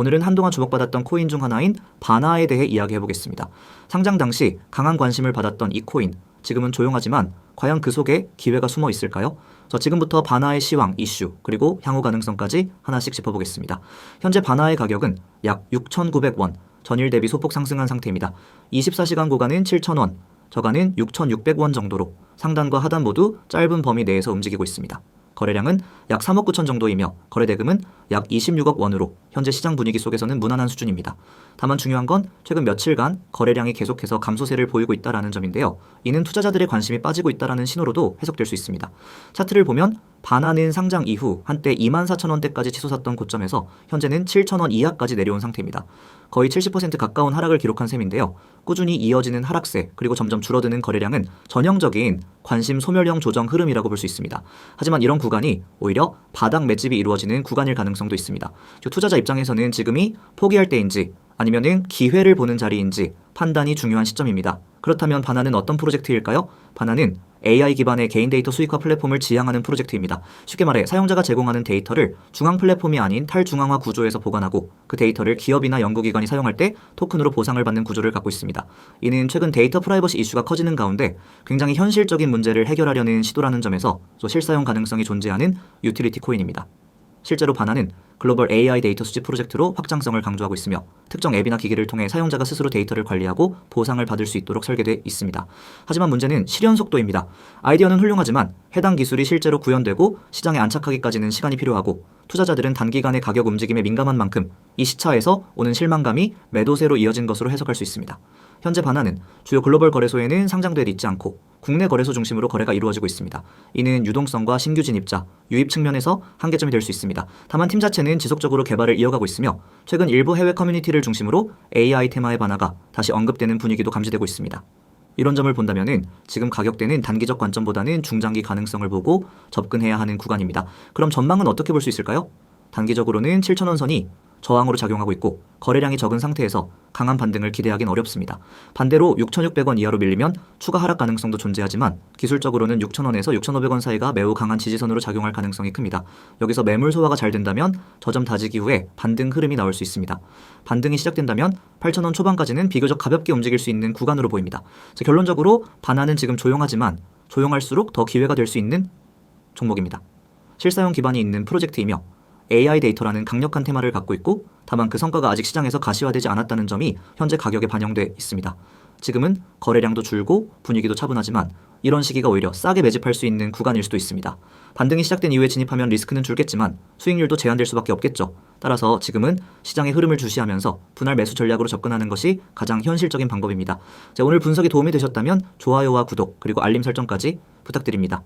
오늘은 한동안 주목받았던 코인 중 하나인 바나에 대해 이야기해 보겠습니다. 상장 당시 강한 관심을 받았던 이 코인, 지금은 조용하지만 과연 그 속에 기회가 숨어 있을까요? 저 지금부터 바나의 시황, 이슈, 그리고 향후 가능성까지 하나씩 짚어보겠습니다. 현재 바나의 가격은 약 6,900원, 전일 대비 소폭 상승한 상태입니다. 24시간 구간은 7,000원, 저간은 6,600원 정도로 상단과 하단 모두 짧은 범위 내에서 움직이고 있습니다. 거래량은 약 3억 9천 정도이며 거래 대금은 약 26억 원으로 현재 시장 분위기 속에서는 무난한 수준입니다. 다만 중요한 건 최근 며칠간 거래량이 계속해서 감소세를 보이고 있다라는 점인데요. 이는 투자자들의 관심이 빠지고 있다라는 신호로도 해석될 수 있습니다. 차트를 보면 바나는 상장 이후 한때 2만 4천 원대까지 치솟았던 고점에서 현재는 7천 원 이하까지 내려온 상태입니다. 거의 70% 가까운 하락을 기록한 셈인데요. 꾸준히 이어지는 하락세 그리고 점점 줄어드는 거래량은 전형적인 관심 소멸형 조정 흐름이라고 볼 수 있습니다. 하지만 이런 구간이 오히려 바닥 매집이 이루어지는 구간일 가능성도 있습니다. 즉, 투자자 입장에서는 지금이 포기할 때인지 아니면은 기회를 보는 자리인지 판단이 중요한 시점입니다. 그렇다면 바나는 어떤 프로젝트일까요? 바나는 AI 기반의 개인 데이터 수익화 플랫폼을 지향하는 프로젝트입니다. 쉽게 말해 사용자가 제공하는 데이터를 중앙 플랫폼이 아닌 탈중앙화 구조에서 보관하고 그 데이터를 기업이나 연구기관이 사용할 때 토큰으로 보상을 받는 구조를 갖고 있습니다. 이는 최근 데이터 프라이버시 이슈가 커지는 가운데 굉장히 현실적인 문제를 해결하려는 시도라는 점에서 또 실사용 가능성이 존재하는 유틸리티 코인입니다. 실제로 바나는 글로벌 AI 데이터 수집 프로젝트로 확장성을 강조하고 있으며 특정 앱이나 기기를 통해 사용자가 스스로 데이터를 관리하고 보상을 받을 수 있도록 설계되어 있습니다. 하지만 문제는 실현 속도입니다. 아이디어는 훌륭하지만 해당 기술이 실제로 구현되고 시장에 안착하기까지는 시간이 필요하고 투자자들은 단기간에 가격 움직임에 민감한 만큼 이 시차에서 오는 실망감이 매도세로 이어진 것으로 해석할 수 있습니다. 현재 바나는 주요 글로벌 거래소에는 상장돼 있지 않고 국내 거래소 중심으로 거래가 이루어지고 있습니다. 이는 유동성과 신규 진입자, 유입 측면에서 한계점이 될 수 있습니다. 다만 팀 자체는 지속적으로 개발을 이어가고 있으며 최근 일부 해외 커뮤니티를 중심으로 AI 테마의 반화가 다시 언급되는 분위기도 감지되고 있습니다. 이런 점을 본다면은 지금 가격대는 단기적 관점보다는 중장기 가능성을 보고 접근해야 하는 구간입니다. 그럼 전망은 어떻게 볼 수 있을까요? 단기적으로는 7천원 선이 저항으로 작용하고 있고 거래량이 적은 상태에서 강한 반등을 기대하긴 어렵습니다. 반대로 6,600원 이하로 밀리면 추가 하락 가능성도 존재하지만 기술적으로는 6,000원에서 6,500원 사이가 매우 강한 지지선으로 작용할 가능성이 큽니다. 여기서 매물 소화가 잘 된다면 저점 다지기 후에 반등 흐름이 나올 수 있습니다. 반등이 시작된다면 8,000원 초반까지는 비교적 가볍게 움직일 수 있는 구간으로 보입니다. 자, 결론적으로 반환은 지금 조용하지만 조용할수록 더 기회가 될 수 있는 종목입니다. 실사용 기반이 있는 프로젝트이며 AI 데이터라는 강력한 테마를 갖고 있고 다만 그 성과가 아직 시장에서 가시화되지 않았다는 점이 현재 가격에 반영돼 있습니다. 지금은 거래량도 줄고 분위기도 차분하지만 이런 시기가 오히려 싸게 매집할 수 있는 구간일 수도 있습니다. 반등이 시작된 이후에 진입하면 리스크는 줄겠지만 수익률도 제한될 수밖에 없겠죠. 따라서 지금은 시장의 흐름을 주시하면서 분할 매수 전략으로 접근하는 것이 가장 현실적인 방법입니다. 자, 오늘 분석이 도움이 되셨다면 좋아요와 구독 그리고 알림 설정까지 부탁드립니다.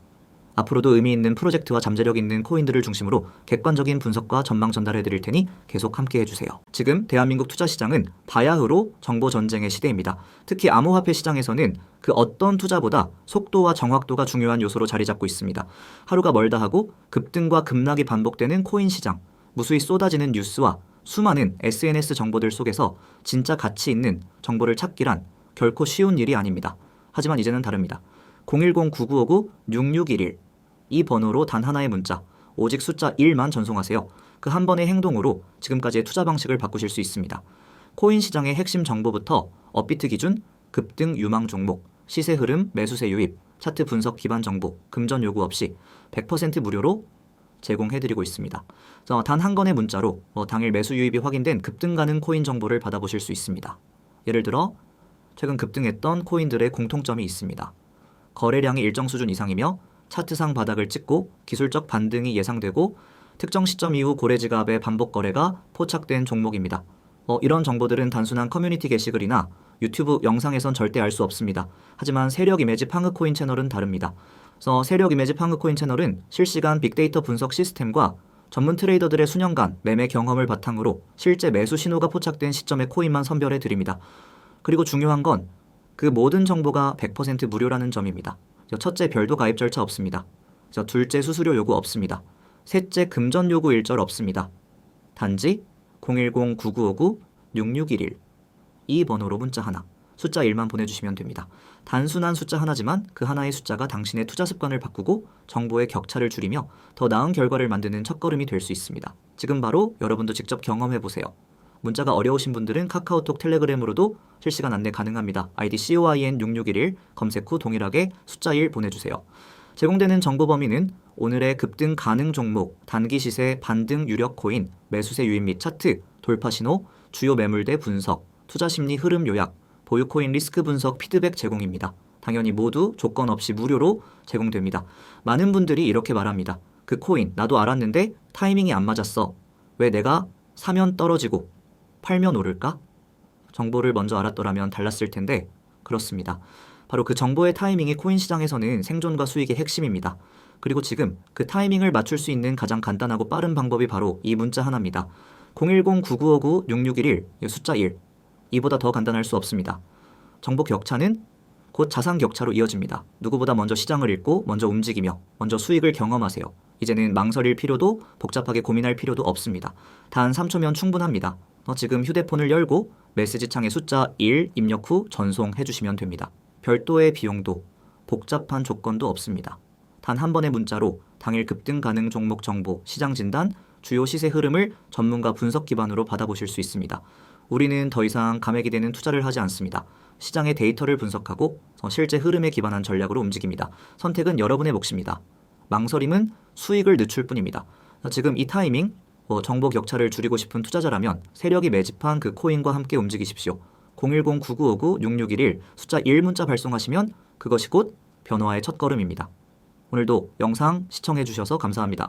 앞으로도 의미 있는 프로젝트와 잠재력 있는 코인들을 중심으로 객관적인 분석과 전망 전달해 드릴 테니 계속 함께 해주세요. 지금 대한민국 투자 시장은 바야흐로 정보 전쟁의 시대입니다. 특히 암호화폐 시장에서는 그 어떤 투자보다 속도와 정확도가 중요한 요소로 자리 잡고 있습니다. 하루가 멀다 하고 급등과 급락이 반복되는 코인 시장, 무수히 쏟아지는 뉴스와 수많은 SNS 정보들 속에서 진짜 가치 있는 정보를 찾기란 결코 쉬운 일이 아닙니다. 하지만 이제는 다릅니다. 010-9959-6611 이 번호로 단 하나의 문자, 오직 숫자 1만 전송하세요. 그 한 번의 행동으로 지금까지의 투자 방식을 바꾸실 수 있습니다. 코인 시장의 핵심 정보부터 업비트 기준, 급등 유망 종목, 시세 흐름, 매수세 유입, 차트 분석 기반 정보, 금전 요구 없이 100% 무료로 제공해드리고 있습니다. 단 한 건의 문자로 뭐 당일 매수 유입이 확인된 급등 가능 코인 정보를 받아보실 수 있습니다. 예를 들어 최근 급등했던 코인들의 공통점이 있습니다. 거래량이 일정 수준 이상이며 차트상 바닥을 찍고 기술적 반등이 예상되고 특정 시점 이후 고래 지갑의 반복 거래가 포착된 종목입니다. 어, 이런 정보들은 단순한 커뮤니티 게시글이나 유튜브 영상에선 절대 알 수 없습니다. 하지만 세력 이미지 팡크코인 채널은 다릅니다. 그래서 세력 이미지 팡크코인 채널은 실시간 빅데이터 분석 시스템과 전문 트레이더들의 수년간 매매 경험을 바탕으로 실제 매수 신호가 포착된 시점의 코인만 선별해 드립니다. 그리고 중요한 건 그 모든 정보가 100% 무료라는 점입니다. 첫째 별도 가입 절차 없습니다. 둘째 수수료 요구 없습니다. 셋째 금전 요구 일절 없습니다. 단지 010-9959-6611 이 번호로 문자 하나, 숫자 1만 보내주시면 됩니다. 단순한 숫자 하나지만 그 하나의 숫자가 당신의 투자 습관을 바꾸고 정보의 격차를 줄이며 더 나은 결과를 만드는 첫걸음이 될 수 있습니다. 지금 바로 여러분도 직접 경험해 보세요. 문자가 어려우신 분들은 카카오톡 텔레그램으로도 실시간 안내 가능합니다. 아이디 COIN6611 검색 후 동일하게 숫자 1 보내주세요. 제공되는 정보 범위는 오늘의 급등 가능 종목, 단기 시세 반등 유력 코인, 매수세 유입 및 차트, 돌파 신호, 주요 매물대 분석, 투자 심리 흐름 요약, 보유 코인 리스크 분석 피드백 제공입니다. 당연히 모두 조건 없이 무료로 제공됩니다. 많은 분들이 이렇게 말합니다. 그 코인 나도 알았는데 타이밍이 안 맞았어. 왜 내가 사면 떨어지고 팔면 오를까? 정보를 먼저 알았더라면 달랐을 텐데 그렇습니다. 바로 그 정보의 타이밍이 코인 시장에서는 생존과 수익의 핵심입니다. 그리고 지금 그 타이밍을 맞출 수 있는 가장 간단하고 빠른 방법이 바로 이 문자 하나입니다. 010-9959-6611 숫자 1 이보다 더 간단할 수 없습니다. 정보 격차는 곧 자산 격차로 이어집니다. 누구보다 먼저 시장을 읽고 먼저 움직이며 먼저 수익을 경험하세요. 이제는 망설일 필요도 복잡하게 고민할 필요도 없습니다. 단 3초면 충분합니다. 어, 지금 휴대폰을 열고 메시지 창에 숫자 1 입력 후 전송해 주시면 됩니다. 별도의 비용도 복잡한 조건도 없습니다. 단 한 번의 문자로 당일 급등 가능 종목 정보, 시장 진단, 주요 시세 흐름을 전문가 분석 기반으로 받아보실 수 있습니다. 우리는 더 이상 감액이 되는 투자를 하지 않습니다. 시장의 데이터를 분석하고 어, 실제 흐름에 기반한 전략으로 움직입니다. 선택은 여러분의 몫입니다. 망설임은 수익을 늦출 뿐입니다. 지금 이 타이밍 어, 정보 격차를 줄이고 싶은 투자자라면 세력이 매집한 그 코인과 함께 움직이십시오. 010-9959-6611 숫자 1 문자 발송하시면 그것이 곧 변화의 첫 걸음입니다. 오늘도 영상 시청해 주셔서 감사합니다.